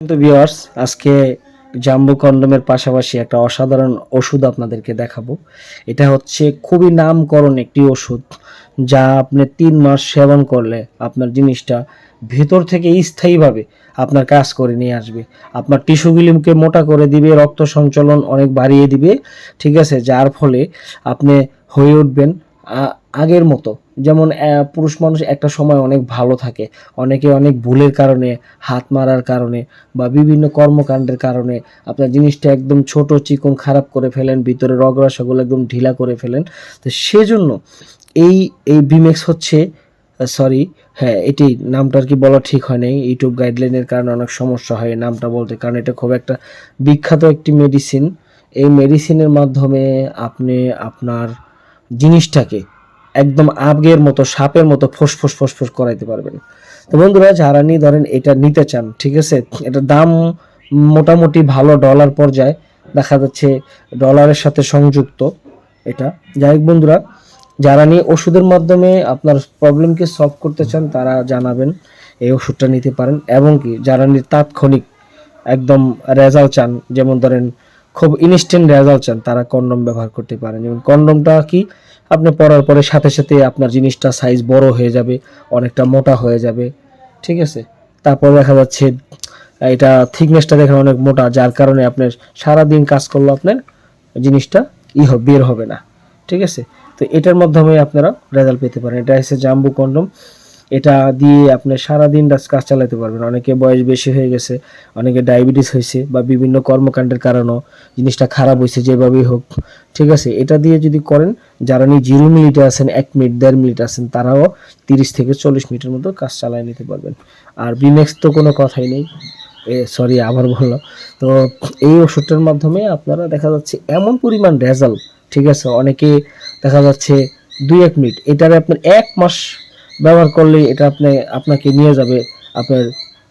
কিন্তু ভিউয়ার্স আজকে জাম্বু কন্ডমের পাশাপাশি একটা অসাধারণ ওষুধ আপনাদেরকে দেখাবো। এটা হচ্ছে খুবই নামকরণ একটি ওষুধ, যা আপনি তিন মাস সেবন করলে আপনার জিনিসটা ভেতর থেকে স্থায়ীভাবে আপনার কাজ করে নিয়ে আসবে। আপনার টিস্যুগুলিকে মোটা করে দিবে, রক্ত সঞ্চালন অনেক বাড়িয়ে দিবে, ঠিক আছে? যার ফলে আপনি হয়ে উঠবেন আগের মতো। যেমন পুরুষ মানুষ একটা সময় অনেক ভালো থাকে। অনেকে অনেক ভুলের কারণে, হাত মারার কারণে বা বিভিন্ন কর্মকাণ্ডের কারণে আপনার জিনিসটা একদম ছোট, চিকন, খারাপ করে ফেলেন, ভিতরে রগরাশাগুলো একদম ঢিলা করে ফেলেন। তো সেজন্য এই এই বিমেক্স হচ্ছে সরি হ্যাঁ এটি নামটা আর কি বলা ঠিক হয় নাই। ইউটিউব গাইডলাইনের কারণে অনেক সমস্যা হয় নামটা বলতে, কারণ এটা খুব একটা বিখ্যাত একটি মেডিসিন এই মেডিসিনের মাধ্যমে আপনি আপনার জিনিসটাকে একদম আবগের মতো, সাপের মতো ফোসফোস ফোসফোস করাইতে পারবেন। তো বন্ধুরা, যারা নিয়ে ধরেন এটা নিতে চান, ঠিক আছে? এটার দাম মোটামুটি ভালো ডলার পর্যায়ে, দেখা যাচ্ছে ডলারের সাথে সংযুক্ত এটা। যাই হোক বন্ধুরা, যারা নিয়ে ওষুধের মাধ্যমে আপনার প্রবলেমকে সলভ করতে চান, তারা জানাবেন এই ওষুধটা নিতে পারেন। এবং কি, যারা নিয়ে তাৎক্ষণিক একদম রেজাল্ট চান, যেমন ধরেন খুব ইনস্ট্যান্ট রেজাল্ট চান, তারা কন্ডম ব্যবহার করতে পারেন। যেমন কন্ডমটা কি আপনি পরার পরে সাথে সাথে আপনার জিনিসটা সাইজ বড় হয়ে যাবে, অনেকটা মোটা হয়ে যাবে, ঠিক আছে? তারপর দেখা যাচ্ছে, এটা থিকনেসটা দেখেন অনেক মোটা, যার কারণে আপনার সারাদিন কাজ করলে আপনার জিনিসটা ই বের হবে না, ঠিক আছে? তো এটার মাধ্যমে আপনারা রেজাল্ট পেতে পারেন। এটা হচ্ছে জাম্বু কন্ডম এটা দিয়ে আপনি সারাদিন কাজ চালাতে পারবেন। অনেকে বয়স বেশি হয়ে গেছে, অনেকে ডায়াবেটিস হয়েছে বা বিভিন্ন কর্মকাণ্ডের কারণেও জিনিসটা খারাপ হয়েছে যেভাবেই হোক, ঠিক আছে? এটা দিয়ে যদি করেন, যারা নিয়ে জিরো মিনিটে আছেন, এক মিনিট, দেড় মিনিট আছেন, তারাও তিরিশ থেকে চল্লিশ মিনিটের মতো কাজ চালিয়ে নিতে পারবেন। আর বিমেক্স তো কোনো কথাই নেই। এ সরি আবার বললাম তো এই ওষুধটার মাধ্যমে আপনারা দেখা যাচ্ছে এমন পরিমাণ রেজাল্ট, ঠিক আছে? অনেকে দেখা যাচ্ছে দুই, এক মিনিট, এটারে আপনার এক মাস ব্যবহার করলে এটা আপনি, আপনাকে নিয়ে যাবে আপনার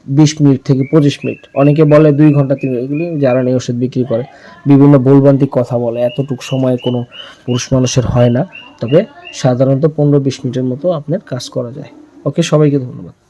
বিশ মিনিট থেকে পঁচিশ মিনিট। অনেকে বলে দুই ঘণ্টা, তিন এগুলি যারা নিয়ে ওষুধ বিক্রি করে। বিভিন্ন ভুলবান্তি কথা বলে, এতটুকু সময় কোনো পুরুষ মানুষের হয় না। তবে সাধারণত পনেরো বিশ মিনিটের মতো আপনার কাজ করা যায়। ওকে, সবাইকে ধন্যবাদ।